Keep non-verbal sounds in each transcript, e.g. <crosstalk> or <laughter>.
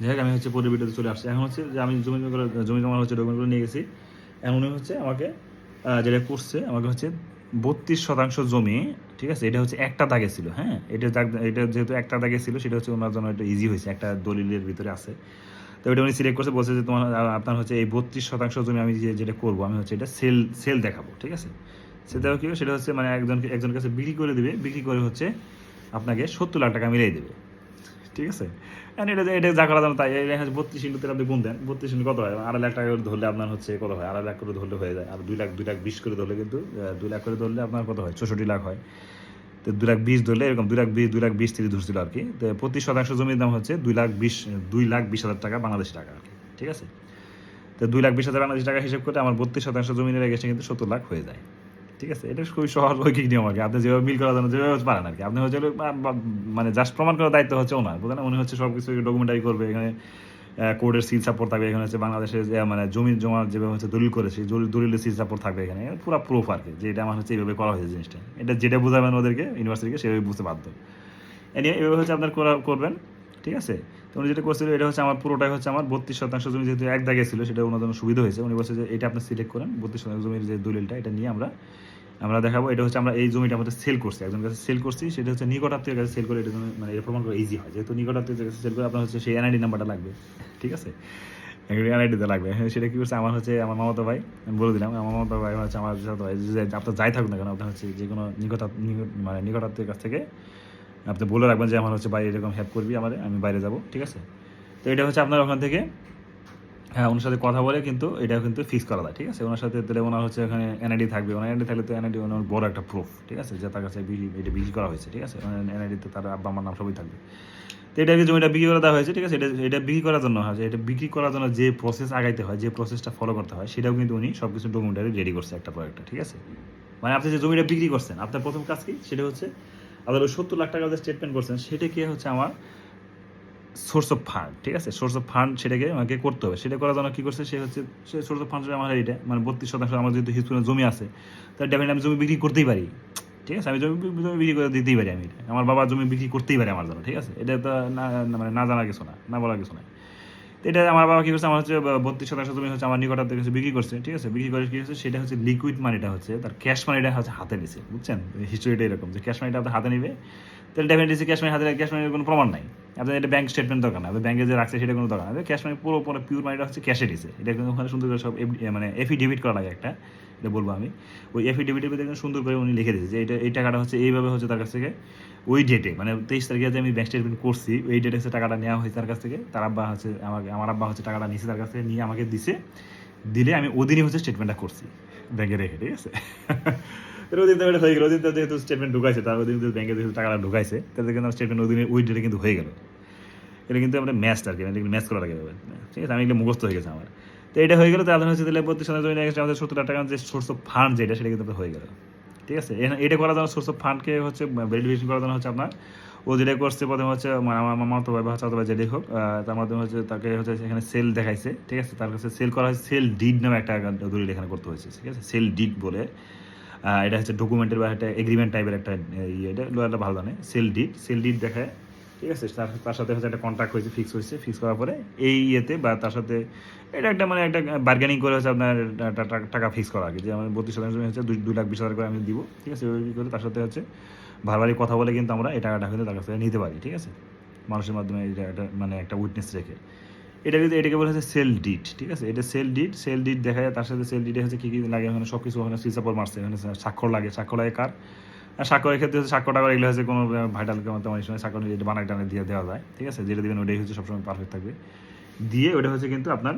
যাই হোক, আমি হচ্ছে পরের ভিডিওতে চলে আসছি। এখন হচ্ছে যে আমি জমি জমা করে- জমি জমা হচ্ছে ডকুমেন্টগুলো নিয়ে গেছি। এখন উনি হচ্ছে আমাকে যেটা করছে, আমাকে হচ্ছে বত্রিশ শতাংশ জমি, ঠিক আছে, এটা হচ্ছে একটা দাগে ছিল হ্যাঁ? এটা দাগ- এটা যেহেতু একটা দাগে ছিল, সেটা হচ্ছে ওনার জন্য একটা ইজি হয়েছে, একটা দলিলের ভিতরে আছে। তো এটা উনি সিলেক্ট করছে, বলছে যে তোমার আপনার হচ্ছে এই বত্রিশ শতাংশ জমি আমি যে যেটা করব, আমি হচ্ছে এটা সেল সেল দেখাবো, ঠিক আছে? সেল দেখাবো কি? সেটা হচ্ছে মানে একজনকে একজনের কাছে বিক্রি করে দেবে, বিক্রি করে হচ্ছে আপনাকে সত্তর লাখ টাকা মিলিয়ে দেবে। ঠিক আছে? And এটা এটা যা করা যাবে তাই। হচ্ছে বত্রিশ ইন্টুতে আপনি গুণ দেন। বত্রিশ ইন্টু কত হয়? আড়াই লাখ টাকা করে ধরলে আপনার হচ্ছে কত হয়? আড়াই লাখ করে ধরলে হয়ে যায়। আর দুই লাখ দুই লাখ বিশ করে ধরলে কিন্তু দুই লাখ করে ধরলে আপনার কত হয়? চৌষট্টি লাখ হয়। তো দুই লাখ বিশ ধরলে এরকম দুই লাখ বিশ দুই লাখ বিশ তিরিশ ধরছিল আর কি। তো প্রতি শতাংশ জমির দাম হচ্ছে দুই লাখ বিশ দুই লাখ বিশ হাজার টাকা বাংলাদেশ টাকা আর কি। ঠিক আছে? তো দুই লাখ বিশ হাজার বাংলাদেশি টাকা হিসেব করে আমার বত্রিশ শতাংশ জমিনের গেছে কিন্তু সত্তর লাখ হয়ে যায়। ঠিক আছে, এটা খুবই সহজ ঐকিক নিয়ম আর কি। আপনি যেভাবে মিল করার জন্য যেভাবে পারেন আর কি। আপনি হচ্ছে মানে জাস্ট প্রমাণ করার দায়িত্ব হচ্ছে ওনার, বুঝলেন? উনি হচ্ছে সব কিছু ডকুমেন্টারি করবে, এখানে কোর্টের সিল সাপোর্ট থাকবে, এখানে হচ্ছে বাংলাদেশের মানে জমি জমা যেভাবে হচ্ছে দলিল করেছে দলিল- দলিলের সিল সাপোর্ট থাকবে এখানে। পুরো প্রুফ আর কি, যে এটা আমার হচ্ছে এইভাবে করা হয়েছে জিনিসটা। এটা যেটা বোঝাবেন ওদেরকে ইউনিভার্সিটিকে সেভাবে বুঝতে বাধ্য। এভাবে হচ্ছে আপনার করবেন। ঠিক আছে? তো উনি যেটা করছিল, এটা হচ্ছে আমার, পুরোটাই হচ্ছে আমার বত্রিশ শতাংশ জমি যেহেতু এক দাগে ছিল, সেটা ওনার জন্য সুবিধা হয়েছে। উনি বলছে যে, এটা আপনি সিলেক্ট করেন, বত্রিশ শতাংশ জমির যে দলিলটা, এটা নিয়ে আমরা আমরা দেখাবো। এটা হচ্ছে আমরা এই জমিটা আমাদের সেল করছি। একজন কাছে সেল করছি, সেটা হচ্ছে নিকটাত্মীয় কাছে সেল করে, এটা মানে এটা প্রমাণ করা ইজি হয়। যেহেতু নিকটাত্মীয় কাছে সেল করে, আপনার হচ্ছে সেই এনআইডি নাম্বারটা লাগবে। ঠিক আছে? এনআইডিতে লাগবে। হ্যাঁ সেটা কি করছে, আমার হচ্ছে, আমার মামাতো ভাই, আমি বলে দিলাম, আমার মামাতো ভাই হচ্ছে আমার ভাই আপনার যাই থাকুন না কেন, আপনার হচ্ছে যে কোনো নিকট মানে নিকটাত্মীয় কাছ থেকে আপনি বলে রাখবেন যে আমার হচ্ছে বাইরে এরকম হেল্প করবি আমার, আমি বাইরে যাব, ঠিক আছে? তো এটা হচ্ছে আপনার ওখান থেকে হ্যাঁ ওনার সাথে কথা বলে কিন্তু এটা কিন্তু ফিক্স করা যায়, ঠিক আছে? ওনার সাথে তাহলে ওনার হচ্ছে ওখানে এনআইডি থাকবে। ওনার এনআইডি থাকলে তো এনআইডি ওনার বড় একটা প্রুফ ঠিক আছে? যে তার কাছে এটা বিক্রি করা হয়েছে, ঠিক আছে? এনআইডিতে তার আব্বা আমার নাম সবই থাকবে। তো এটাকে জমিটা বিক্রি করে দেওয়া হয়েছে, ঠিক আছে? এটা এটা বিক্রি করার জন্য, হয় যে এটা বিক্রি করার জন্য যে প্রসেস আগাইতে হয়, যে প্রসেসটা ফলো করতে হয়, সেটাও কিন্তু উনি সব কিছু ডকুমেন্টারি রেডি করছে একটা পর একটা ঠিক আছে? মানে আপনি যে জমিটা বিক্রি করছেন, আপনার প্রথম কাজ কি? সেটা হচ্ছে ওই সত্তর লাখ টাকা যে স্টেটমেন্ট করছেন, সেটা কি হচ্ছে আমার সোর্স অফ ফান্ড ঠিক আছে? সোর্স অফ ফান্ড সেটাকে আমাকে করতে হবে। সেটা করার জন্য কী করছে? সে হচ্ছে, সে সোর্স অফ ফান্ড আমার এটা মানে বত্রিশ শতাংশ আমার যেহেতু হিসপুরে জমি আছে, তার ডেফিনেট আমি জমি বিক্রি করতেই পারি। ঠিক আছে? আমি জমি জমি বিক্রি করে দিতেই পারি আমি এটা। আমার বাবা জমি বিক্রি করতেই পারি আমার জন্য, ঠিক আছে? এটা তো না, না- মানে না জানা কিছু না না বলা কিছু না তো এটা আমার বাবা কী করছে? আমার হচ্ছে বত্রিশ শতাংশ জমি হচ্ছে আমার নিকটাত্মীয় কাছে বিক্রি করছে, ঠিক আছে? বিক্রি করে কি হচ্ছে? সেটা হচ্ছে লিকুইড মানিটা হচ্ছে, তার ক্যাশ মানিটা হচ্ছে হাতে নিছে, বুঝছেন? হিস্টোরিটা এরকম যে ক্যাশ মানিটা আপনার হাতে নিবে, তাহলে ডেফিনেটলি ক্যাশ মানি হাতে ক্যাশ মানির কোনো প্রমাণ নাই। আপনার এটা ব্যাংক স্টেটমেন্ট দরকার না ব্যাংকে যে রাখছে সেটা কোনো দরকার না। ক্যাশ মানি পুরো পুরো পিওর মানিটা হচ্ছে ক্যাশে দিছে এটা কিন্তু ওখানে সুন্দর করে সব মানে এফিডেভিট করা লাগে একটা। এটা বলব আমি। ওই এফিডেভিটের ভিতরে কিন্তু সুন্দর করে উনি লিখে দিয়েছে যে এটা, এই টাকাটা হচ্ছে এইভাবে হচ্ছে তার কাছ থেকে ওই ডেটে মানে তেইশ তারিখে যে আমি ব্যাংক স্টেটমেন্ট করছি, ওই ডেটে হচ্ছে টাকাটা নেওয়া হয়েছে তার কাছ থেকে। তার আব্বা হচ্ছে আমাকে, আমার আব্বা হচ্ছে টাকাটা নিয়েছে তার কাছ থেকে, নিয়ে আমাকে দিছে। দিলে আমি ওদিনই হচ্ছে স্টেটমেন্টটা করছি ব্যাংকে রেখে, ঠিক আছে? <laughs> ওদিন তো হয়ে গেল, ওদিন তো যেহেতু স্টেটমেন্ট ঢুকাইছে, তার ওদিন তো ব্যাংকে যেহেতু টাকাটা ঢুকাইছে তাদের কিন্তু স্টেটমেন্ট ওদিনে ওই ডেটে কিন্তু হয়ে গেল। এটা কিন্তু আমরা ম্যাচ আর কি ম্যাচ করা লাগে। ঠিক আছে? আমি এগুলো মুখস্থ হয়ে গেছে আমার। তো এটা হয়ে গেলে তাদের হচ্ছে তাহলে বত্রিশ হাজার জমি আমাদের সত্তর টাকার যে সোর্স অফ ফান্ড যেটা, সেটা কিন্তু হয়ে গেল। ঠিক আছে? এটা করার জন্য সোর্স অফ ফান্ডকে হচ্ছে ভেরিফিকেশন করার জন্য হচ্ছে আপনার ও যেটা করছে, প্রথমে হচ্ছে আমার আমার মামা তো ভাই চাচা ভাই যেটাই হোক তার মাধ্যমে হচ্ছে তাকে হচ্ছে এখানে সেল দেখাইছে, ঠিক আছে? তার কাছে সেল করা হয়েছে সেল ডিড নামে একটা দলিল এখানে করতে হয়েছে, ঠিক আছে? সেল ডিড বলে এটা হচ্ছে ডকুমেন্টের বা একটা এগ্রিমেন্ট টাইপের একটা ইয়ে এটা ভালো জানে। সেল ডিড সেল ডিড দেখায় ঠিক আছে, তার তার সাথে হচ্ছে একটা কন্ট্রাক্ট হয়েছে ফিক্স হয়েছে ফিক্স করার পরে এই ইয়েতে বা তার সাথে এটা একটা মানে একটা বার্গেনিং করে হচ্ছে আপনার টাকা ফিক্স করা আগে। যে আমার বত্রিশ শতাংশ হচ্ছে দুই দুই লাখ বিশ হাজার করে আমি দিব, ঠিক আছে, ওই করে তার সাথে হচ্ছে ভারবারি কথা বলে কিন্তু আমরা এই টাকাটা কিন্তু তার কাছ থেকে নিতে পারি, ঠিক আছে? মানুষের মাধ্যমে এটা একটা মানে একটা উইটনেস রেখে। এটা কিন্তু এটাকে বলা হচ্ছে সেল ডিট ঠিক আছে? এটা সেল ডিট সেল ডিট দেখা যায় তার সাথে সেল ডিটে হচ্ছে কী কী লাগে, ওখানে সব কিছু ওখানে সিসাপর মারছে এখানে স্বাক্ষর লাগে। স্বাক্ষর লাগে কার? আর স্বাক্ষরের ক্ষেত্রে হচ্ছে টাকা এগুলো হচ্ছে কোনো ভাইটাল তেমন সময় স্বাক্ষর এটা বানাই টানা দিয়ে দেওয়া যায়, ঠিক আছে? যেটা দেবেন ওটাই হচ্ছে সবসময় পারফেক্ট থাকবে। দিয়ে ওটা হচ্ছে কিন্তু আপনার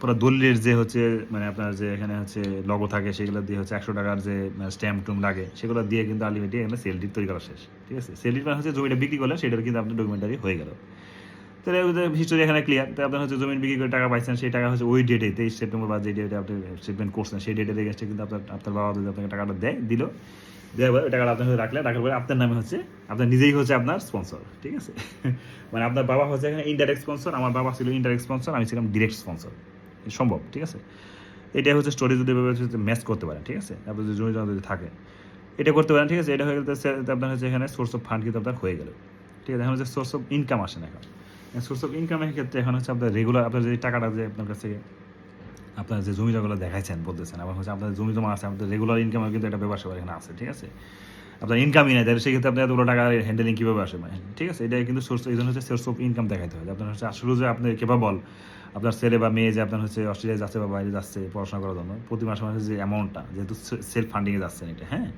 পুরো দলিলের যে হচ্ছে মানে আপনার যে এখানে হচ্ছে লগো থাকে, সেগুলো দিয়ে হচ্ছে একশো টাকার যে স্ট্যাম্প টুম লাগে, সেগুলো দিয়ে কিন্তু আলটিমেটলি এখানে সেল ডিট তৈরি করা শেষ, ঠিক আছে? সেল ডিট মানে হচ্ছে জমিটা বিক্রি করলে সেটার কিন্তু আপনার ডকুমেন্টারি হয়ে গেল। তাহলে হিস্টোরি এখানে ক্লিয়ার তো আপনার হচ্ছে জমি বিক্রি করে টাকা পাইছেন, সেই টাকা হচ্ছে ওই ডেটে তেইশ সেপ্টেম্বর বা যে ডেটে আপনি স্টেটমেন্ট করছেন, সেই ডেটের এগেন্সটে কিন্তু আপনার আপনার বাবা যদি আপনাকে টাকাটা দেয়, দিল দেওয়ার পরে ওই টাকাটা আপনার রাখলে, রাখার পরে আপনার নামে হচ্ছে, আপনার নিজেই হচ্ছে আপনার স্পন্সর ঠিক আছে? <laughs> মানে আপনার বাবা হচ্ছে এখানে ইনডাইরেক্ট স্পন্সর আমার বাবা ছিল ইনডাইরেক্ট স্পন্সর আমি ছিলাম ডিরেক্ট স্পন্সর সম্ভব, ঠিক আছে? এটাই হচ্ছে স্টোরি যদি ম্যাচ করতে পারেন, ঠিক আছে? আপনার যদি জমা যদি থাকে। এটা করতে পারেন, ঠিক আছে? এটা হয়ে গেলে আপনার হচ্ছে এখানে সোর্স অফ ফান্ড কিন্তু আপনার হয়ে গেল। ঠিক আছে? এখন হচ্ছে সোর্স অফ ইনকাম আসে না এখন। সোর্স অফ ইনকামের ক্ষেত্রে এখন হচ্ছে আপনার রেগুলার আপনার যে টাকাটা যে আপনার কাছে আপনার যে জমি জমাগুলো দেখাইছেন, বলতেছেন, আবার হচ্ছে আপনার জমি জমা আছে আপনাদের রেগুলার ইনকামের কিন্তু একটা ব্যাপার স্যাপার এখানে আছে, ঠিক আছে? আপনার ইনকামই নাই, তাহলে সেক্ষেত্রে আপনি এতগুলো টাকা হ্যান্ডেলিং কীভাবে আসে মানে ঠিক আছে? এটা কিন্তু সোর্স এই জন্য হচ্ছে সোর্স অফ ইনকাম দেখাইতে হয়। আপনার হচ্ছে আসলে যে আপনি কেপাবল আপনার ছেলে বা মেয়ে যে আপনার হচ্ছে অস্ট্রেলিয়া যাচ্ছে বা বাইরে যাচ্ছে পড়াশোনা করার জন্য, প্রতি মাসে মাসে যে অ্যামাউন্টটা যেহেতু সেলফ ফান্ডিংয়ে যাচ্ছেন এটা হ্যাঁ?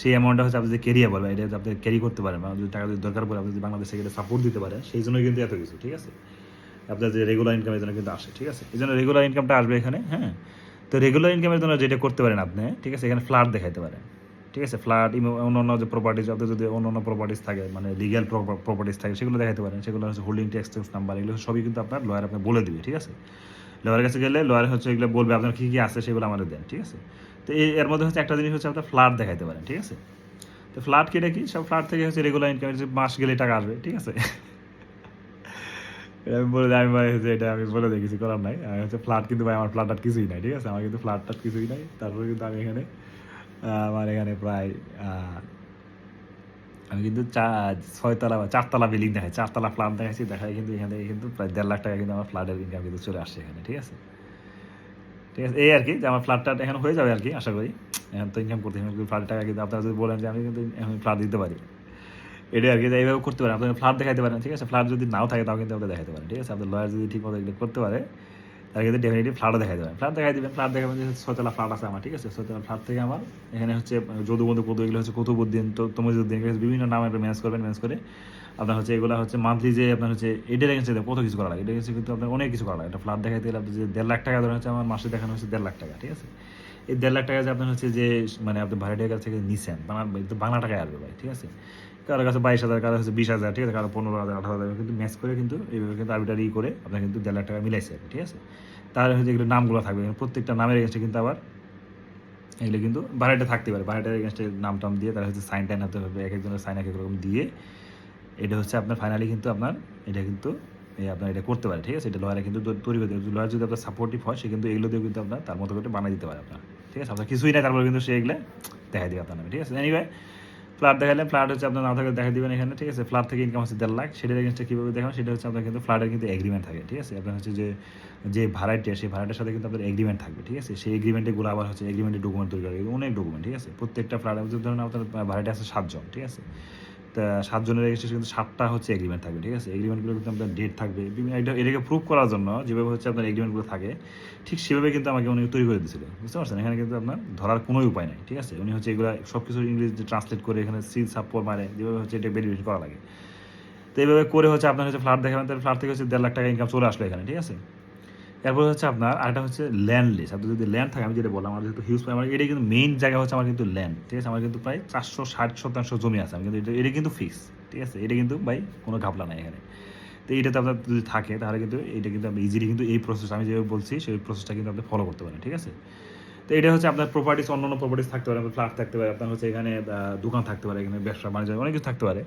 সেই অ্যামাউন্টটা হচ্ছে আপনি যে ক্যারিয়া বলবেন এটা আপনি ক্যারি করতে পারেন বা যদি টাকা যদি দরকার পড়ে, আপনি যদি বাংলাদেশে গেলে সাপোর্ট দিতে পারেন, সেই জন্য কিন্তু এত কিছু, ঠিক আছে? আপনার যে রেগুলার ইনকামের জন্য কিন্তু আসে, ঠিক আছে? এই জন্য রেগুলার ইনকামটা আসবে এখানে হ্যাঁ? তো রেগুলার ইনকামের জন্য যেটা করতে পারেন আপনি, ঠিক আছে? এখানে ফ্ল্যাট দেখাইতে পারেন, ঠিক আছে? ফ্ল্যাট অন্য অন্য যে প্রপার্টিজ আপনার যদি অন্য অন্য প্রপার্টিজ থাকে মানে লিগ্যাল প্রপার্টিজ থাকে, সেগুলো দেখাতে পারেন। সেগুলো হচ্ছে হোল্ডিং ট্যাক্স নাম্বার এগুলো সবই কিন্তু আপনার লয়ার আপনি বলে দিবে, ঠিক আছে? লয়ারের কাছে গেলে লয়ার হচ্ছে এগুলো বলবে, আপনার কী কী আছে সেগুলো আমাদের দেন ঠিক আছে? তো এর মধ্যে হচ্ছে একটা জিনিস হচ্ছে আপনার ফ্ল্যাট দেখাইতে পারেন, ঠিক আছে? তো ফ্ল্যাট কেটে কি? সব ফ্ল্যাট থেকে হচ্ছে রেগুলার ইনকাম মাস গেলে টাকা আসবে, ঠিক আছে? আমি বলে আমি ভাই হচ্ছে এটা আমি বলে দিই, কিছু করার নাই। আমি হচ্ছে ফ্ল্যাট কিন্তু ভাই আমার ফ্ল্যাট কিছুই নাই, ঠিক আছে? আমার কিন্তু ফ্ল্যাট কিছুই নাই। তারপরে কিন্তু আমি এখানে আমার এখানে প্রায় আমি কিন্তু চা, ছয়তলা বা চারতলা বিল্ডিং দেখাই, চারতলা ফ্ল্যাট দেখাচ্ছি দেখাই কিন্তু এখানে কিন্তু প্রায় দেড় লাখ টাকা কিন্তু আমার ফ্ল্যাটের ইনকাম কিন্তু চলে আসছে এখানে, ঠিক আছে? ঠিক আছে? এই আর কি, যে আমার ফ্ল্যাটটা এখন হয়ে যাবে আর কি, আশা করি। এখন তো ইনকাম করতে ফ্ল্যাটের টাকা কিন্তু আপনারা যদি বলেন যে আমি কিন্তু এখন ফ্ল্যাট দিতে পারি। এটাই আর কি এইভাবে করতে পারেন আপনি ফ্ল্যাট দেখাইতে পারেন, ঠিক আছে? ফ্ল্যাট যদি নাও থাকে তাও কিন্তু আপনি দেখাতে পারেন ঠিক আছে? আপনার লয়ার যদি ঠিক মতো এগুলো করতে পারে, তাহলে কিন্তু ডেফিনেটলি ফ্ল্যাটও দেখাই দেবেন ফ্ল্যাট দেখাই দেবেন ফ্ল্যাট দেখাবেন যে ছয়তলা ফ্ল্যাট আছে আমার, ঠিক আছে? ছয়তলা ফ্ল্যাট থেকে আমার এখানে হচ্ছে যদুবন্ধু কদু এগুলো হচ্ছে কুতুবুদ্দিন, তো তমজুদ্দিন বিভিন্ন নাম একটা ম্যানেজ করবেন ম্যানেজ করে আপনার হচ্ছে এগুলো হচ্ছে মান্থলি যে আপনার হচ্ছে এটার এগেন্সে কত কিছু করা লাগে। এটা কিন্তু আপনার অনেক কিছু করা লাগে। একটা ফ্ল্যাট দেখাইতে গেলে আপনি যে দেড় লাখ টাকা ধরে হচ্ছে আমার মাসে দেখানো হচ্ছে দেড় লাখ টাকা, ঠিক আছে? এই দেড় লাখ টাকা যে আপনার হচ্ছে যে মানে আপনি ভাড়াটিয়ার কাছ থেকে নিছেন, বাংলা বাংলা টাকায় আসবে ভাই, ঠিক আছে? কারও কাছে বাইশ হাজার কারও কাছে বিশ হাজার, ঠিক আছে? কারও পনেরো হাজার, আঠারো হাজার, কিন্তু ম্যাচ করে কিন্তু এইভাবে কিন্তু আরবিটারি করে আপনার কিন্তু দেড় লাখ টাকা মিলাইছে ঠিক আছে? তাহলে হচ্ছে এগুলো নামগুলো থাকবে। প্রত্যেকটা নামের এগেন্সে কিন্তু আবার এগুলো কিন্তু ভাড়াটা থাকতে পারে। ভাড়াটার এগেন্সে নাম টাম দিয়ে তারা হচ্ছে সাইন টাইন হতে হবে এক একজনের সাইন এক এক রকম দিয়ে। এটা হচ্ছে আপনার ফাইনালি কিন্তু আপনার, এটা কিন্তু আপনার এটা করতে পারে, ঠিক আছে? এটা লয়ারে কিন্তু তৈরি করতে লয়ার যদি আপনার সাপোর্টিভ হয়, সে কিন্তু এগুলো দিয়ে কিন্তু আপনার তার মতো করে বানিয়ে দিতে পারে আপনার, ঠিক আছে? আপনার কিছুই নাই তারপরে কিন্তু সে এগুলো দেখাই দিবে আপনার ঠিক আছে? এনিওয়ে ফ্ল্যাট দেখালে ফ্ল্যাট হচ্ছে আপনার না থাকে দেখা দিবেন এখানে, ঠিক আছে? ফ্ল্যাট থেকে ইনকাম হচ্ছে দেড় লাখ। সেটার এগেন্সটা কীভাবে দেখাবেন? সেটা হচ্ছে আপনার কিন্তু ফ্ল্যাটের কিন্তু এগ্রিমেন্ট থাকে, ঠিক আছে? আপনার হচ্ছে যে যে ভাড়াটা সেই ভাড়াটার সাথে কিন্তু আপনার এগ্রিমেন্ট থাকবে, ঠিক আছে? সেই এগ্রিমেন্টগুলো আবার হচ্ছে এগ্রিমেন্টের ডকুমেন্ট তৈরি করা অনেক ডকুমেন্ট ঠিক আছে? প্রত্যেকটা ফ্ল্যাটের ধরুন আপনার ভাড়াটা আছে সাতজন, ঠিক আছে? সাতজনের রেজিস্ট্রেশন কিন্তু সাতটা হচ্ছে এগ্রিমেন্ট থাকবে, ঠিক আছে? এগ্রিমেন্টগুলো কিন্তু আপনার ডেট থাকবে। বিভিন্ন এটা, এটাকে প্রুভ করার জন্য যেভাবে হচ্ছে আপনার এগ্রিমেন্টগুলো থাকে, ঠিক সেভাবে কিন্তু আমাকে উনি তৈরি করে দিয়েছিল বুঝতে পারছেন? এখানে কিন্তু আপনার ধরার কোনো উপায় নাই, ঠিক আছে? উনি হচ্ছে এগুলো সব কিছু ইংরেজিতে ট্রান্সলেট করে এখানে সিল সাপোর্ট মারে, যেভাবে হচ্ছে এটা ভেরিফিকেশন করা লাগে। তো এইভাবে করে হচ্ছে আপনার হচ্ছে ফ্ল্যাট দেখাবেন, তাহলে ফ্ল্যাট থেকে হচ্ছে দেড় লাখ টাকা ইনকাম চলে আসলো এখানে, ঠিক আছে? এরপর হচ্ছে আপনার আরেকটা হচ্ছে ল্যান্ড লিস আপনার যদি ল্যান্ড থাকে, আমি যেটা বললাম, আমার যেহেতু হিউজ আমার এটা কিন্তু মেইন জায়গা হচ্ছে আমার কিন্তু ল্যান্ড ঠিক আছে? আমার কিন্তু প্রায় চারশো ষাট শতাংশ জমি আছে, আমি কিন্তু এটা এটা কিন্তু ফিক্স ঠিক আছে? এটা কিন্তু ভাই কোনো ঘাপলা নাই এখানে। তো এইটাতে আপনার যদি থাকে, তাহলে কিন্তু এটা কিন্তু আপনি ইজিলি কিন্তু এই প্রসেস আমি যেভাবে বলছি, সেই প্রসেসটা কিন্তু আপনি ফলো করতে পারেন, ঠিক আছে? তো এটা হচ্ছে আপনার প্রপার্টিস অন্য অন্য প্রপার্টিস থাকতে পারে, আপনার ফ্ল্যাট থাকতে পারে, আপনার হচ্ছে এখানে দোকান থাকতে পারে, এখানে ব্যবসা, বাণিজ্য, অনেক কিছু থাকতে পারে,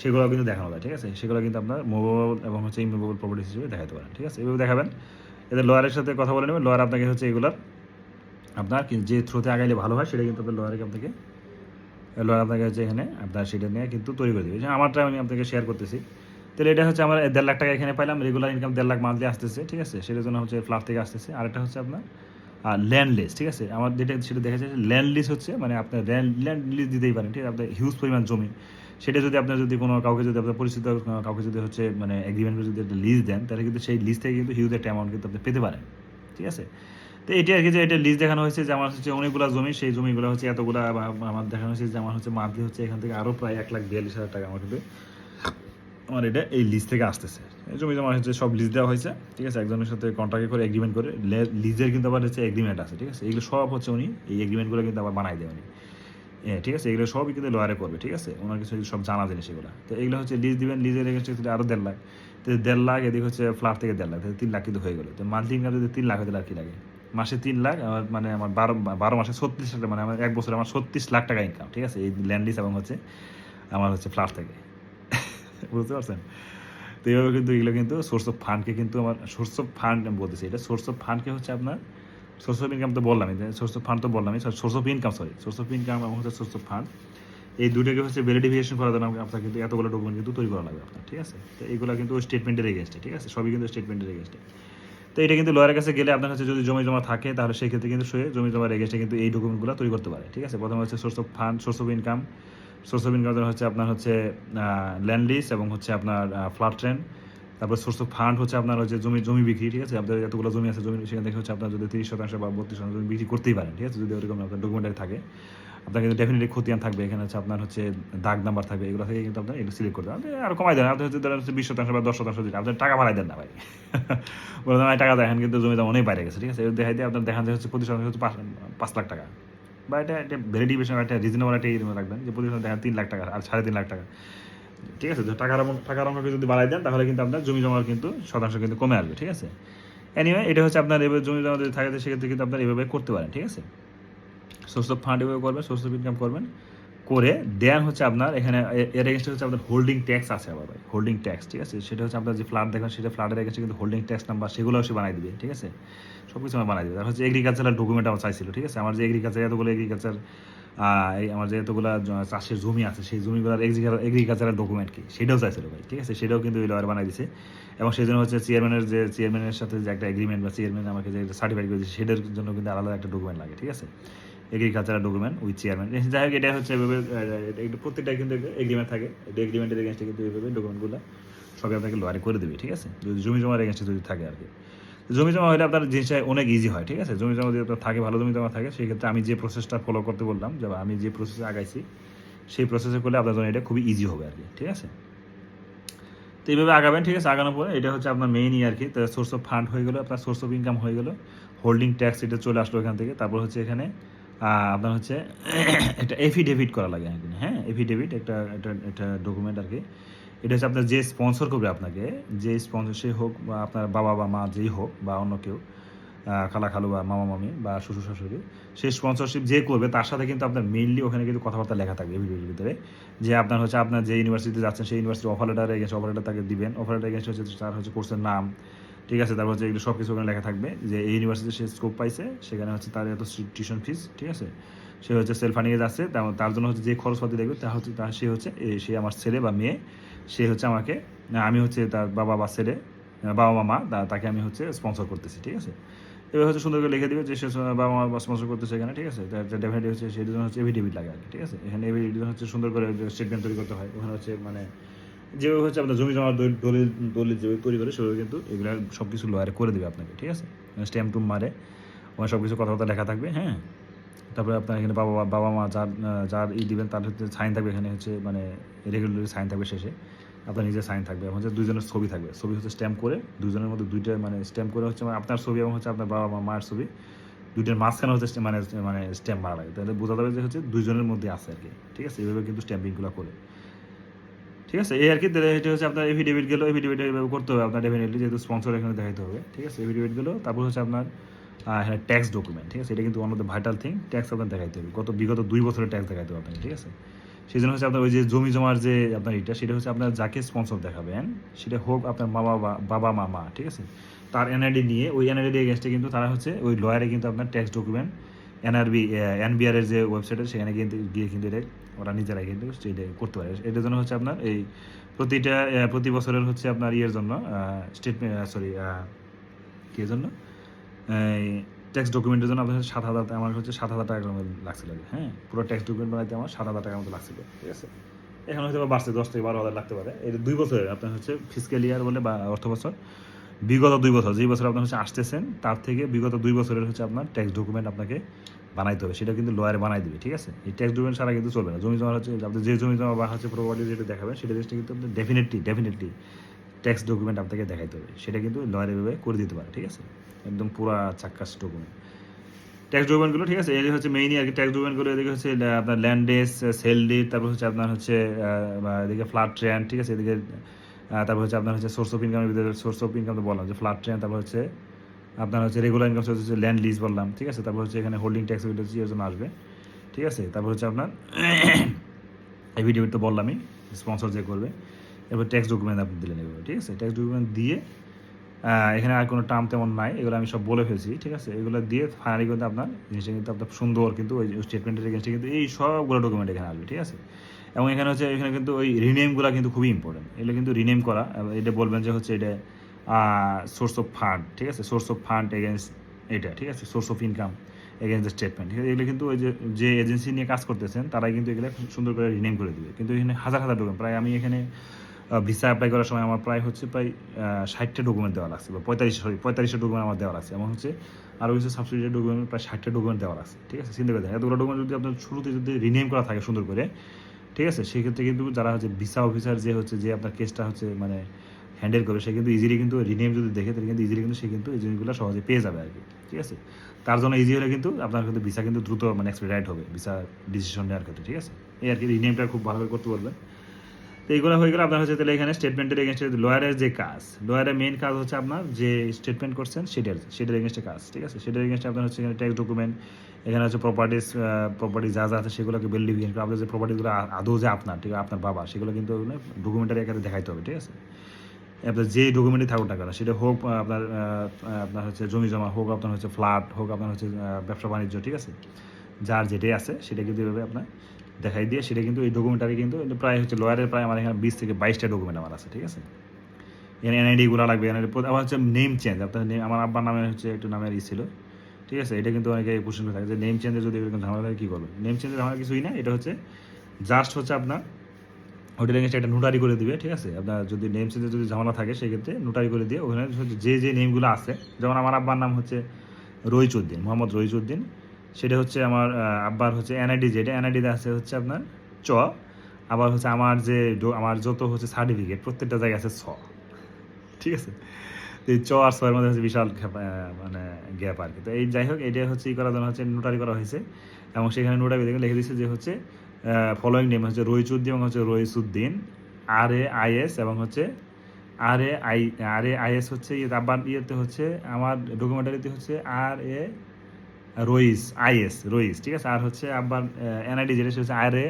সেগুলো কিন্তু দেখানো যায়, ঠিক আছে? সেগুলো কিন্তু আপনার মোবাইল এবং হচ্ছে ইমোবাইল প্রপার্টিস হিসেবে দেখাতে পারেন, ঠিক আছে? এভাবে দেখাবেন। এদের লয়ারের সাথে কথা বলে নেবেন। লয়ার আপনাকে হচ্ছে এগুলোর আপনার যে থ্রুতে আগাইলে ভালো হয়, সেটা কিন্তু আপনার লয়ারকে আপনাকে, লয়ার আপনাকে হচ্ছে এখানে আপনার সেটা নিয়ে কিন্তু তৈরি করে দেবে। আমারটা আমি আপনাকে শেয়ার করতেছি। তাহলে এটা হচ্ছে আমার দেড় লাখ টাকা এখানে পাইলাম রেগুলার ইনকাম দেড় লাখ মান্থলি আসতেছে, ঠিক আছে? সেটার জন্য হচ্ছে ফ্ল্যাট থেকে আসতেছে। আরেকটা হচ্ছে আপনার ল্যান্ড লিস ঠিক আছে? আমার যেটা সেটা দেখা যাচ্ছে ল্যান্ড লিস হচ্ছে মানে আপনার ল্যান্ড ল্যান্ড লিস দিতেই পারেন, ঠিক আছে? আপনার হিউজ পরিমাণ জমি। সেটা যদি আপনার যদি কোনো কাউকে যদি আপনার পরিচিত কাউকে যদি হচ্ছে মানে এগ্রিমেন্ট যদি একটা লিজ দেন, তাহলে কিন্তু সেই লিজ থেকে কিন্তু হিউজ একটা অ্যামাউন্ট কিন্তু আপনি পেতে পারেন। ঠিক আছে? তো এটা আর কি যে এটা লিস্ট দেখানো হয়েছে যে আমার হচ্ছে অনেকগুলো জমি, সেই জমিগুলো হচ্ছে এতগুলো আমার দেখানো হয়েছে যে আমার হচ্ছে মান্থলি হচ্ছে এখান থেকে আরও প্রায় এক লাখ বিয়াল্লিশ হাজার টাকা আমার কিন্তু আমার এটা এই লিস্ট থেকে আসতেছে। এই জমি জমা হচ্ছে সব লিজ দেওয়া হয়েছে, ঠিক আছে? একজনের সাথে কন্ট্রাক্ট করে এগ্রিমেন্ট করে লিজের কিন্তু আবার হচ্ছে এগ্রিমেন্ট আছে, ঠিক আছে? এগুলো সব হচ্ছে উনি, এই এগ্রিমেন্টগুলো কিন্তু আবার বানাই দেয় উনি। ঠিক আছে, এগুলো সবই কিন্তু লয়ারে করবে, ঠিক আছে? ওনার কিছু সব জানা জিনিস এগুলো। তো এগুলো হচ্ছে লিজ দিবেন লিজের এগেন্সে আরও দেড় লাখ। তো দেড় লাখ, এদিকে হচ্ছে ফ্ল্যাট থেকে দেড় লাখ তিন লাখ কিন্তু হয়ে গেলো। তো মান্থলি ইনকাম যদি তিন লাখ হতে লাখ কি লাগে? মাসে তিন লাখ, আমার মানে আমার বারো বারো মাসে ছত্রিশ লাখ মানে আমার এক বছরে আমার ছত্রিশ লাখ টাকা ইনকাম ঠিক আছে? এই ল্যান্ড লিজ এবং হচ্ছে আমার হচ্ছে ফ্ল্যাট থেকে। <laughs> বুঝতে পারছেন? তো এইভাবে কিন্তু এগুলো কিন্তু সোর্স অফ ফান্ডকে কিন্তু আমার সোর্স অফ ফান্ড বলতেছি, এটা সোর্স অফ ফান্ডকে হচ্ছে আপনার সোর্স অফ ইনকাম তো বললামই সোর্স অফ ফান্ড তো বললামই source of income sorry source of income এবং হচ্ছে সোর্স অফ ফান্ড এই দুটোকে হচ্ছে ভ্যালিডিফিকেশন করার জন্য আপনার কিন্তু এতগুলো ডকুমেন্ট কিন্তু তৈরি করা লাগবে আপনার, ঠিক আছে? তো এইগুলো কিন্তু স্টেটমেন্টের এগেনস্টে ঠিক আছে? সবই কিন্তু স্টেটমেন্টের এগেনস্টে তো এটা কিন্তু লয়ারের কাছে গেলে আপনার কাছে যদি জমি জমা থাকে, তাহলে সেই ক্ষেত্রে কিন্তু সে জমি জমার এগেনস্টে কিন্তু এই ডকুমেন্টগুলো তৈরি করতে পারে, ঠিক আছে? প্রথমে হচ্ছে source of fund source of income source of income হচ্ছে আপনার হচ্ছে ল্যান্ড লিজ এবং হচ্ছে আপনার ফ্ল্যাট ট্রেন তারপর সোর্স অফ ফান্ড হচ্ছে আপনার হচ্ছে জমি জমি বিক্রি, ঠিক আছে? আপনার এতগুলো জমি আছে, জমি সেখান থেকে হচ্ছে আপনার যদি তিরিশ শতাংশ বা বত্রিশ শতাংশ জমি বিক্রি করতেই পারেন, ঠিক আছে? যদি ওরকম আপনার ডকুমেন্টারি থাকে। আপনার কিন্তু ডেফিনেটলি খতিয়ান থাকবে, এখানে হচ্ছে আপনার হচ্ছে দাগ নাম্বার থাকবে, এগুলো থেকে কিন্তু আপনার এটা সিলেক্ট করতে হবে আর কমাই দেন, আপনি হচ্ছে হচ্ছে বিশ শতাংশ বা দশ শতাংশ দিন আপনার টাকা বাড়াই দেন না ভাই। <laughs> বলে আমি টাকা দেখেন কিন্তু জমি দাম অনেক বাইরে গেছে, ঠিক আছে? দেখাই দিয়ে আপনার দেখান হচ্ছে প্রতি শতাংশ হচ্ছে পাঁচ লাখ টাকা। বা এটা একটা ভ্যালিডিফিকেশন একটা রিজনেবল একটা রাখবেন যে প্রতি শতাংশ দেখেন তিন লাখ টাকা আর সাড়ে তিন লাখ টাকা। ঠিক আছে টাকার টাকার অঙ্ককে যদি বাড়াই দেন, তাহলে কিন্তু আপনার জমি জমার কিন্তু শতাংশ কিন্তু কমে আসবে, ঠিক আছে? এনিওয়ে এটা হচ্ছে আপনার এভাবে জমি জমা যদি থাকে, সেক্ষেত্রে কিন্তু আপনার এভাবে করতে পারেন, ঠিক আছে? সোর্স অফ ফান্ড এভাবে করবেন সোর্স অফ ইনকাম করবেন, করে দেন হচ্ছে আপনার এখানে এর এগেনস্টে হচ্ছে আপনার হোল্ডিং ট্যাক্স আছে আবার ভাই হোল্ডিং ট্যাক্স ঠিক আছে? সেটা হচ্ছে আপনার যে ফ্ল্যাট দেখেন সেটা ফ্ল্যাটের এগেনস্টে কিন্তু হোল্ডিং ট্যাক্স নাম্বার সেগুলো সে বানাই দিবে, ঠিক আছে? সব কিছু আমার বানাই দিবে। তার হচ্ছে এগ্রিকালচারাল ডকুমেন্ট আমার চাইছিল, ঠিক আছে? আমার যে এগ্রিকালচার এতগুলো এগ্রিকালচার আমার যে চাষের জমি আছে, সেই জমিগুলোর এগ্রিকালচারাল ডকুমেন্ট কি? সেটাও চাইছিল ভাই, ঠিক আছে? সেটাও কিন্তু ওই লয়ার বানাই দিছে। এবং সেই জন্য হচ্ছে চেয়ারম্যানের যে চেয়ারম্যানের সাথে যে একটা এগ্রিমেন্ট বা চেয়ারম্যান আমাকে যে সার্টিফাইড করে দিচ্ছে সেটার জন্য কিন্তু আলাদা একটা ডকুমেন্ট লাগে, ঠিক আছে? এগ্রিকালচারাল ডকুমেন্ট উইথ চেয়ারম্যান যাই হোক, এটা হচ্ছে এভাবে প্রত্যেকটা কিন্তু এগ্রিমেন্ট থাকে। এগ্রিমেন্টের এগেনস্টে কিন্তু এইভাবে ডকুমেন্টগুলো সবই আপনাকে লয়ারে করে দেবে, ঠিক আছে? যদি জমি জমার এগেনস্টে যদি থাকে আর কি। জমি জমা হলে আপনার জিনিসটা অনেক ইজি হয়, ঠিক আছে? জমি জমা যদি আপনার থাকে, ভালো জমি জমা থাকে, সেই ক্ষেত্রে আমি যে প্রসেসটা ফলো করতে বললাম, যে আমি যে প্রসেসে আগাইছি, সেই প্রসেসে করলে আপনার জন্য এটা খুবই ইজি হবে আর কি ঠিক আছে? তো এইভাবে আগাবেন, ঠিক আছে? আগানোর পরে এটা হচ্ছে আপনার মেইনই আর কি সোর্স অফ ফান্ড হয়ে গেলো, আপনার সোর্স অফ ইনকাম হয়ে গেলো হোল্ডিং ট্যাক্স এটা চলে আসলো এখান থেকে। তারপর হচ্ছে এখানে আপনার হচ্ছে <coughs> একটা এফিডেভিট করা লাগে হ্যাঁ? এফিডেভিট একটা একটা একটা ডকুমেন্ট আর কি এটা হচ্ছে আপনার যে স্পন্সর করবে আপনাকে, যে স্পন্সর সে হোক বা আপনার বাবা বা মা যেই হোক বা অন্য কেউ খালা খালু বা মামা মামি বা শ্বশুর শাশুড়ি সেই স্পন্সরশিপ যে করবে তার সাথে কিন্তু আপনার মেইনলি ওখানে কিন্তু কথাবার্তা লেখা থাকবে ভিডিওর ভিতরে। যে আপনার হচ্ছে আপনার যে ইউনিভার্সিটিতে যাচ্ছেন সেই university offer letter against offer letter তাকে দিবেন। অফার লেটার এগেন্স্ট হচ্ছে তার হচ্ছে কোর্সের নাম, ঠিক আছে? তারপর হচ্ছে এগুলো সব কিছু ওখানে লেখা থাকবে যে এই ইউনিভার্সিটিতে সে স্কোপ পাইছে, সেখানে হচ্ছে তার এত টিউশন ফিস ঠিক আছে? সে হচ্ছে সেলফ ফান্ডিংয়ে যাচ্ছে, তার- জন্য হচ্ছে যে খরচপাতি দেখবে, তা হচ্ছে তা সে হচ্ছে সে আমার ছেলে বা মেয়ে সে হচ্ছে আমাকে আমি হচ্ছে তার বাবা বা ছেলে বাবা মা মা তাকে আমি হচ্ছে স্পন্সর করতেছি, ঠিক আছে? এবার হচ্ছে সুন্দর করে লিখে দিবে যে সে বাবা মা স্পন্সর করতেছে এখানে, ঠিক আছে? ডেফিনেটলি হচ্ছে সেই জন্য হচ্ছে এভিডেভিট লাগে আর ঠিক আছে? এখানে এভিডেভিট হচ্ছে সুন্দর করে স্টেটমেন্ট তৈরি করতে হয়। ওখানে হচ্ছে মানে যেভাবে হচ্ছে আপনার জমি জমা দলিল দলিল যেভাবে তৈরি করে, সেভাবে কিন্তু এগুলো সব কিছু লয়ারে করে দেবে আপনাকে, ঠিক আছে? স্ট্যাম্প টুম মারে, ওখানে সব কিছু কথাবার্তা লেখা থাকবে হ্যাঁ? তারপরে আপনার এখানে বাবা বাবা মা যার যার ই দিবেন, তার হচ্ছে সাইন থাকবে, এখানে হচ্ছে মানে রেগুলারলি সাইন থাকবে শেষে। আপনার নিজের সাইন থাকবে এবং হচ্ছে দুজনের ছবি থাকবে। ছবি হচ্ছে স্ট্যাম্প করে দুজনের মধ্যে দুইটা মানে স্ট্যাম্প করে হচ্ছে মানে আপনার ছবি এবং হচ্ছে আপনার বাবা মা মায়ের ছবি, দুইটার মাঝখানে হচ্ছে মানে মানে স্ট্যাম্প মারা লাগে। তাহলে বোঝা যাবে যে হচ্ছে দুইজনের মধ্যে আছে আর কি। ঠিক আছে? এইভাবে কিন্তু স্ট্যাম্পিংগুলো করে। ঠিক আছে? এই আর কি এটা হচ্ছে আপনার এফিডেভিট গেলো এফিডেভিট এইভাবে করতে হবে আপনার ডেফিনেটলি যেহেতু স্পন্সর এখানে দেখাইতে হবে। ঠিক আছে? এফিডেভিট গেলো, তারপর হচ্ছে আপনার হ্যাঁ ট্যাক্স ডকুমেন্ট ঠিক আছে? এটা কিন্তু one of the vital thing tax আপনার দেখাইতে হবে। গত, বিগত দুই বছরের ট্যাক্স দেখাইতে হবে আপনাকে। ঠিক আছে? সেই জন্য হচ্ছে আপনার ওই যে জমি জমার যে আপনার এটা, সেটা হচ্ছে আপনার যাকে স্পন্সর দেখাবেন, সেটা হোক আপনার মা বাবা বাবা মা মা ঠিক আছে? তার এনআইডি নিয়ে, ওই এনআইডি এগেনস্টে কিন্তু তারা হচ্ছে ওই লয়ারে কিন্তু আপনার ট্যাক্স ডকুমেন্ট এনআরবি এনবিআর এর যে ওয়েবসাইটে সেখানে কিন্তু গিয়ে কিন্তু এটা ওরা নিজেরাই কিন্তু এটা করতে পারে। এটার জন্য হচ্ছে আপনার এই প্রতিটা প্রতি বছরের হচ্ছে আপনার ইয়ের জন্য স্টেটমেন্ট সরি কি জন্য? ট্যাক্স ডকুমেন্টের জন্য আপনার সাত হাজার আমার হচ্ছে সাত হাজার টাকার মতো লাগছিল হ্যাঁ? পুরো ট্যাক্স ডকুমেন্ট বানাইতে আমার সাত হাজার টাকার মতো লাগছিল, ঠিক আছে? এখন হয়তো বাড়ছে, দশ থেকে বারো হাজার লাগতে পারে। এটা দুই বছরের, আপনার হচ্ছে ফিজিক্যাল ইয়ার বলে বা অর্থ বছর, বিগত দুই বছর, যেই বছর আপনার হচ্ছে আসতেছেন, তার থেকে বিগত দুই বছরের হচ্ছে আপনার ট্যাক্স ডকুমেন্ট আপনাকে বানাইতে হবে। সেটা কিন্তু লয়ারে বানাই দিবে, ঠিক আছে? এই ট্যাক্স ডকুমেন্ট ছাড়া কিন্তু চলবে না। জমি জমা হচ্ছে, আপনি যে জমি জমা বা হচ্ছে প্রপার্টি যেটা দেখাবেন, সেটা জিনিসটা কিন্তু আপনি ডেফিনেটলি ডেফিনেটলি ট্যাক্স ডকুমেন্ট আপনাকে দেখাইতে হবে। সেটা কিন্তু লয়ারে এভাবে করে দিতে পারে, ঠিক আছে? একদম পুরা চাক্কাস ডকুমেন্ট ট্যাক্স ডকুমেন্টগুলো ঠিক আছে? এই হচ্ছে মেইনই আর কি ট্যাক্স ডকুমেন্টগুলো এদিকে হচ্ছে আপনার ল্যান্ড ডেস সেল ডিড তারপর হচ্ছে আপনার হচ্ছে এদিকে ফ্ল্যাট ট্রেন ঠিক আছে? এদিকে তারপর হচ্ছে আপনার হচ্ছে সোর্স অফ ইনকামের ভিতরে সোর্স অফ ইনকাম তো বললাম, যে ফ্ল্যাট ট্রেন তারপর হচ্ছে আপনার হচ্ছে রেগুলার ইনকাম সোর্স হচ্ছে ল্যান্ড লিজ বললাম, ঠিক আছে? তারপর হচ্ছে এখানে হোল্ডিং ট্যাক্স এর জন্য আসবে, ঠিক আছে? তারপর হচ্ছে আপনার <coughs> এভিডেভিট তো বললামই স্পন্সর যে করবে। এবার ট্যাক্স ডকুমেন্ট আপনি দিলেন এভাবে, ঠিক আছে? ট্যাক্স ডকুমেন্ট দিয়ে এখানে আর কোনো টার্ম তেমন নাই, এগুলো আমি সব বলে ফেলছি, ঠিক আছে? এগুলো দিয়ে ফাইনালি কিন্তু আপনার জিনিসটা কিন্তু আপনার সুন্দর কিন্তু ওই স্টেটমেন্টের এগেনস্টে কিন্তু এই সবগুলো ডকুমেন্ট এখানে আসবে, ঠিক আছে? এবং এখানে হচ্ছে, এখানে কিন্তু ওই রিনেমগুলো কিন্তু খুবই ইম্পর্টেন্ট এগুলো কিন্তু রিনেম করা এটা বলবেন যে হচ্ছে এটা সোর্স অফ ফান্ড ঠিক আছে? সোর্স অফ ফান্ড এগেনস্ট এটা, ঠিক আছে? Source of income against the statement ঠিক আছে? এগুলো কিন্তু ওই যে যে এজেন্সি নিয়ে কাজ করতেছেন, তারাই কিন্তু এগুলো সুন্দর করে রিনেম করে দিবে। কিন্তু এখানে হাজার হাজার ডকুমেন্ট প্রায় আমি এখানে ভিসা অ্যাপ্লাই করার সময় আমার প্রায় হচ্ছে প্রায় ষাটটা ডকুমেন্ট দেওয়া লাগছে বা পঁয়তাল্লিশ সরি পঁয়তাল্লিশটা ডকুমেন্ট আমার দেওয়া লাগছে এমন হচ্ছে আরও কিছু সাবসিডি ডকুমেন্ট প্রায় ষাটটা ডকুমেন্ট দেওয়া লাগছে, ঠিক আছে? চিন্তা করে এতগুলো ডকুমেন্ট যদি আপনার শুরুতে যদি রিনেম করা থাকে সুন্দর করে, ঠিক আছে? সেক্ষেত্রে কিন্তু যারা হচ্ছে ভিসা অফিসার যে হচ্ছে যে আপনার কেসটা হচ্ছে মানে হ্যান্ডেল করবে সে কিন্তু ইজিলি কিন্তু রিনেম যদি দেখে, তাহলে কিন্তু ইজিলি কিন্তু সে কিন্তু এই জিনিসগুলো সহজে পেয়ে যাবে আর কি, ঠিক আছে? তার জন্য ইজি হলে কিন্তু আপনার কিন্তু ভিসা কিন্তু দ্রুত মানে এক্সপিরাইট হবে ভিসা ডিসিশন নেওয়ার ক্ষেত্রে, ঠিক আছে? এই আর কি রিনেমটা খুব ভালোভাবে করতে পারবেন। তো এইগুলো হয়ে গেলে আপনার হচ্ছে তাহলে এখানে স্টেটমেন্টের এগেনস্টে লয়ারের যে কাজ লয়ারের মেইন কাজ হচ্ছে আপনার যে স্টেটমেন্ট করছেন সেটার সেটার এগেনস্টে কাজ, ঠিক আছে? সেটার এগেনস্টে আপনার হচ্ছে এখানে ট্যাক্স ডকুমেন্ট এখানে হচ্ছে প্রপার্টিস প্রপার্টি যা যা আছে সেগুলোকে করে আপনার যে প্রপার্টিগুলো আদৌ যে আপনার, ঠিক আছে? আপনার বাবা, সেগুলো কিন্তু ডকুমেন্টারি আকারে দেখাইতে হবে, ঠিক আছে? আপনার যে ডকুমেন্টই থাকুক না কেন, সেটা হোক আপনার আপনার হচ্ছে জমি জমা হোক, আপনার হচ্ছে ফ্ল্যাট হোক, আপনার হচ্ছে ব্যবসা বাণিজ্য, ঠিক আছে? যার যেটাই আছে, সেটা কিন্তু এভাবে আপনার দেখাই দিয়ে সেটা কিন্তু এই ডকুমেন্টারি কিন্তু প্রায় হচ্ছে লয়ারের প্রায় আমার এখানে বিশ থেকে বাইশটা ডকুমেন্ট আমার আছে, ঠিক আছে? এখানে এনআইডিগুলো লাগবে এনআইডি আবার হচ্ছে নেম চেঞ্জ আপনার name- আমার আব্বার নামে হচ্ছে একটু নামের ই ছিল, ঠিক আছে? এটা কিন্তু অনেকে কোশ্চেন থাকে যে নেম চেঞ্জে যদি এরকম ঝামেলা থাকে কী করবে? নেম চেঞ্জের ঝামেলা কিছুই না এটা হচ্ছে জাস্ট হচ্ছে আপনার হোটেল এগেন্সে একটা নোটারি করে দিবে, ঠিক আছে? আপনার যদি নেম চেঞ্জে যদি ঝামেলা থাকে, সেক্ষেত্রে নোটারি করে দিয়ে ওখানে যে যে নেমগুলো আছে, যেমন আমার আব্বার নাম হচ্ছে রইচুদ্দিন মোহাম্মদ রইচুদ্দিন সেটা হচ্ছে আমার আব্বার হচ্ছে এনআইডি যেটা এনআইডিতে আছে হচ্ছে আপনার চ, আবার হচ্ছে আমার যে আমার যত হচ্ছে সার্টিফিকেট প্রত্যেকটা জায়গায় আছে ছ ঠিক আছে? এই চ আর ছয়ের মধ্যে হচ্ছে বিশাল মানে গ্যাপ আর কি। তো এই যাই হোক, এটা হচ্ছে ই করার জন্য হচ্ছে নোটারি করা হয়েছে। এবং সেখানে নোটারি দেখে লিখে দিচ্ছে যে হচ্ছে ফলোয়িং নেম হচ্ছে রইচুদ্দিন এবং হচ্ছে Raisuddin R A I S এবং হচ্ছে R A I R A I S হচ্ছে ইয়ে আব্বার ইয়েতে হচ্ছে, আমার ডকুমেন্টারিতে হচ্ছে আর এ রইস, আইএস, রইস, ঠিক আছে? আর হচ্ছে আব্বার এনআইডি যেটা সেটা হচ্ছে আর এ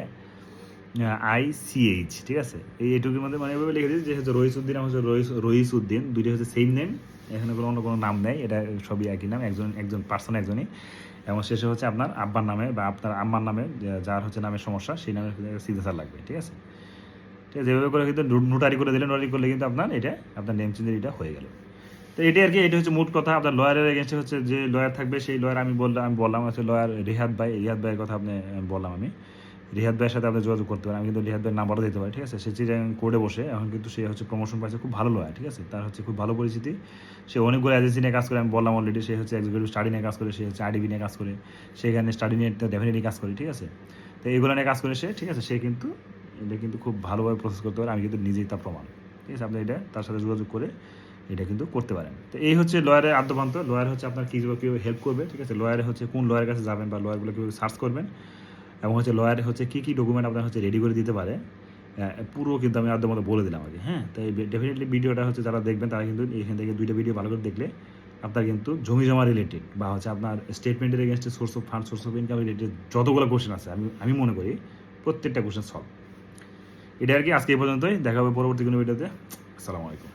আই সিএইচ ঠিক আছে? এই এটুকুর মধ্যে মানে এভাবে লিখে দিয়েছি যে হচ্ছে রইস উদ্দিন হচ্ছে রইস রইস উদ্দিন, দুইটা হচ্ছে সেম নেম এখানে কোনো অন্য কোনো নাম নেই, এটা সবই একই নাম, একজন একজন পার্সন একজনই। এবং শেষে হচ্ছে আপনার আব্বার নামে বা আপনার আম্মার নামে যার হচ্ছে নামের সমস্যা, সেই নামে সিগনেচার লাগবে, ঠিক আছে? ঠিক আছে যেভাবে করে কিন্তু নোটারি করে দিলে নোটারি করলে কিন্তু আপনার এটা, আপনার নেম চেঞ্জের এটা হয়ে গেল। তো এটাই আর কি এটা হচ্ছে মোট কথা। আপনার লয়ারের এগেনস্টে হচ্ছে যে লয়ার থাকবে, সেই লয়ার আমি বললাম আমি বললাম হচ্ছে লয়ার রিহাদ ভাই, রিহাদ ভাইয়ের কথা আপনি বললাম আমি। রিহাদ ভাইয়ের সাথে আপনি যোগাযোগ করতে পারেন, আমি কিন্তু রিহাদ ভাইয়ের নাম্বারও দিতে পারি, ঠিক আছে? সে চিরাং কোর্টে বসে, এখন কিন্তু সে হচ্ছে প্রমোশন পাইছে, খুব ভালো লয়ার ঠিক আছে? তার হচ্ছে খুব ভালো পরিচিতি। সে অনেকগুলো এজেন্সি নিয়ে কাজ করে, আমি বললাম অলরেডি সে হচ্ছে এক্সিকিউটিভ স্টাডি নিয়ে কাজ করে, সে হচ্ছে আইডিবি নিয়ে কাজ করে সেখানে স্টাডি নিয়ে ডেফিনেটলি কাজ করে, ঠিক আছে? তো এইগুলো নিয়ে কাজ করে সে, ঠিক আছে? সে কিন্তু, এটা কিন্তু খুব ভালোভাবে প্রসেস করতে পারে, আমি কিন্তু নিজেই তার প্রমাণ, ঠিক আছে? আপনি এটা তার সাথে যোগাযোগ করে এটা কিন্তু করতে পারেন। তো এই হচ্ছে লয়ারের আদ্যপান্ত। লয়ার হচ্ছে আপনার কীভাবে কীভাবে হেল্প করবে ঠিক আছে? লয়ারে হচ্ছে কোন লয়ারের কাছে যাবেন বা লয়ারগুলো কীভাবে সার্চ করবেন এবং হচ্ছে লয়ারে হচ্ছে কী কী ডকুমেন্ট আপনার হচ্ছে রেডি করে দিতে পারে আহ, পুরো কিন্তু আমি আদ্য মতো বলে দিলাম আগে হ্যাঁ? তাই ডেফিনেটলি ভিডিওটা হচ্ছে যারা দেখবেন তারা কিন্তু এখান থেকে দুইটা ভিডিও ভালো করে দেখলে আপনার কিন্তু জমি জমা রিলেটেড বা হচ্ছে আপনার স্টেটমেন্টের এগেনস্টে source of fund source of income related যতগুলো কোশ্চেন আছে আমি আমি মনে করি প্রত্যেকটা কোশ্চেন সলভ এটা আর কি আজকে এই পর্যন্তই। দেখা হবে পরবর্তী কোনো ভিডিওতে আসসালামু আলাইকুম।